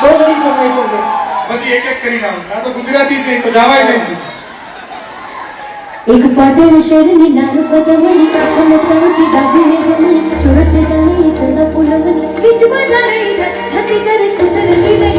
બહુ બધી ફરમાઈશો છે બધી એક એક કરીને આવું આ તો ગુજરાતી છે એ તો જવાય નહીં એક પાટણ શહેરની નાનું પદમણી કાપણ ચમકી ગાભીને જમણી સુરત જાણી ચંદા પુલવની બીજ બજારે હાથી કરે ચુતર લીલડી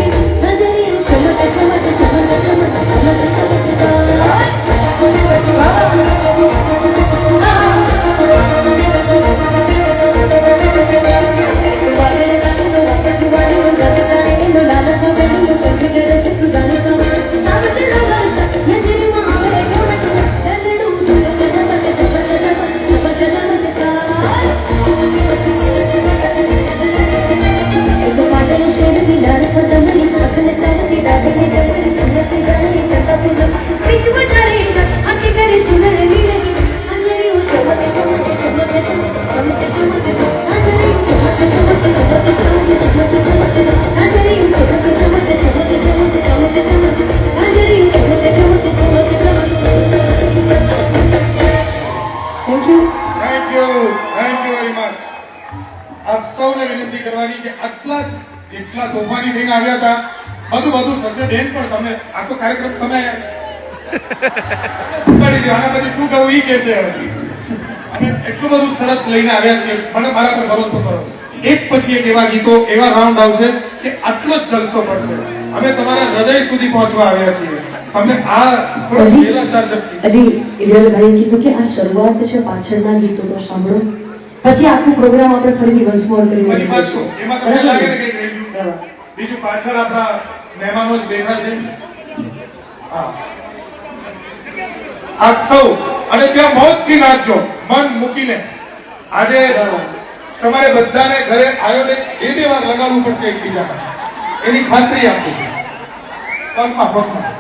સૌને વિનંતી કરવાની કે આટલા જ જેટલા તોફાની થઈને આવ્યા હતા બધું બધું થશે બેન પણ તમે આખો કાર્યક્રમ તમે આના પછી શું કહું ઈ કે છે હવે. એટલું બધું સરસ લઈને આવ્યા છીએ. મને મારા પર ભરોસો કરો. એક પછી એક એવા ગીતો એવા રાઉન્ડ આવશે કે આટલો જ જલસો પડશે. અમે તમારા હૃદય સુધી પહોંચવા આવ્યા છીએ. તમે આ હજી ઇલિયલભાઈએ કીધું કે આ શરૂઆત છે પાછળના ગીતો તો સાંભળો. પછી આખું પ્રોગ્રામ આપણે ફરીથી વન્સ મોર કરીને ફરી પાછું એમાં તમને લાગે કે કઈ રહ્યું. બીજું પાછળ આપણા મહેમાનો જ બેઠા છે? આપ સૌ અને ત્યાં મોજથી નાચજો. મન મૂકીને. આજે તમારે બધાને ઘરે આયોડેક્સ એ બે વાર લગાડવું પડશે એકબીજાને એની ખાતરી આપું છું. પગમાં પગમાં